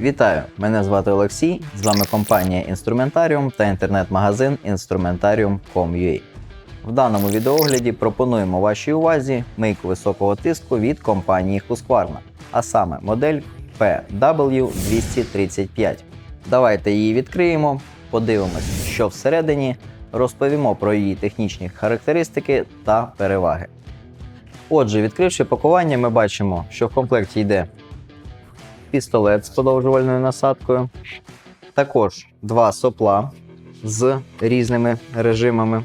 Вітаю! Мене звати Олексій. З вами компанія Інструментаріум та інтернет-магазин Instrumentarium.com.ua. В даному відеогляді пропонуємо вашій увазі мийку високого тиску від компанії Husqvarna, а саме модель PW235. Давайте її відкриємо, подивимось, що всередині, розповімо про її технічні характеристики та переваги. Отже, відкривши пакування, ми бачимо, що в комплекті йде пістолет з подовжувальною насадкою, також два сопла з різними режимами.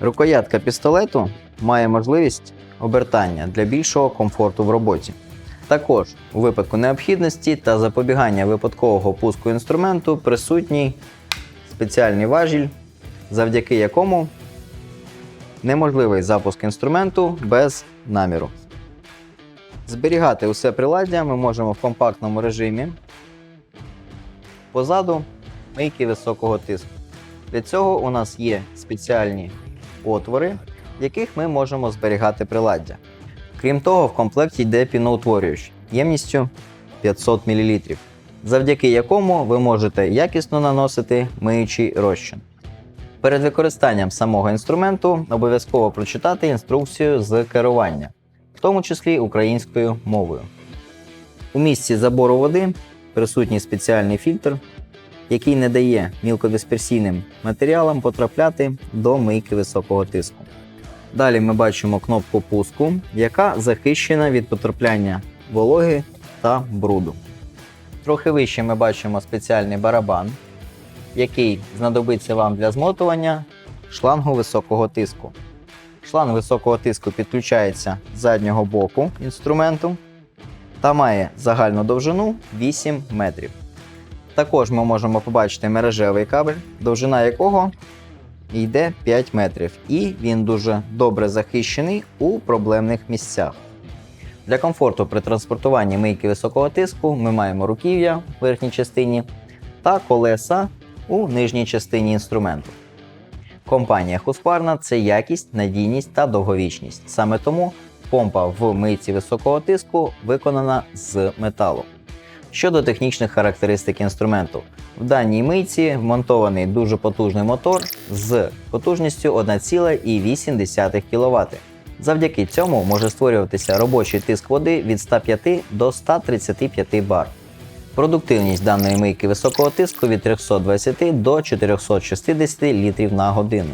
Рукоятка пістолету має можливість обертання для більшого комфорту в роботі. Також у випадку необхідності та запобігання випадкового пуску інструменту присутній спеціальний важіль, завдяки якому неможливий запуск інструменту без наміру. Зберігати усе приладдя ми можемо в компактному режимі позаду мийки високого тиску. Для цього у нас є спеціальні отвори, в яких ми можемо зберігати приладдя. Крім того, в комплекті йде піноутворювач ємністю 500 мл, завдяки якому ви можете якісно наносити миючий розчин. Перед використанням самого інструменту обов'язково прочитати інструкцію з керування, в тому числі українською мовою. У місці забору води присутній спеціальний фільтр, який не дає мілкодисперсійним матеріалам потрапляти до мийки високого тиску. Далі ми бачимо кнопку пуску, яка захищена від потрапляння вологи та бруду. Трохи вище ми бачимо спеціальний барабан, який знадобиться вам для змотування шлангу високого тиску. Шланг високого тиску підключається з заднього боку інструменту та має загальну довжину 8 метрів. Також ми можемо побачити мережевий кабель, довжина якого йде 5 метрів, і він дуже добре захищений у проблемних місцях. Для комфорту при транспортуванні мийки високого тиску ми маємо руків'я в верхній частині та колеса у нижній частині інструменту. Компанія Husqvarna – це якість, надійність та довговічність. Саме тому помпа в мийці високого тиску виконана з металу. Щодо технічних характеристик інструменту, в даній мийці вмонтований дуже потужний мотор з потужністю 1,8 кВт. Завдяки цьому може створюватися робочий тиск води від 105 до 135 бар. Продуктивність даної мийки високого тиску від 320 до 460 літрів на годину.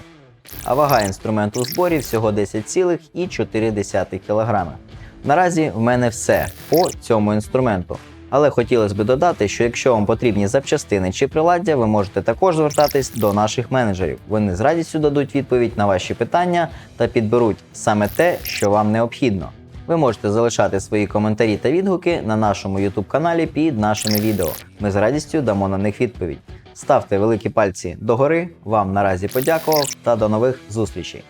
А вага інструменту у зборі всього 10,4 кг. Наразі в мене все по цьому інструменту. Але хотілося б додати, що якщо вам потрібні запчастини чи приладдя, ви можете також звертатись до наших менеджерів. Вони з радістю дадуть відповідь на ваші питання та підберуть саме те, що вам необхідно. Ви можете залишати свої коментарі та відгуки на нашому YouTube каналі під нашими відео. Ми з радістю дамо на них відповідь. Ставте великі пальці догори. Вам наразі подякував та до нових зустрічей.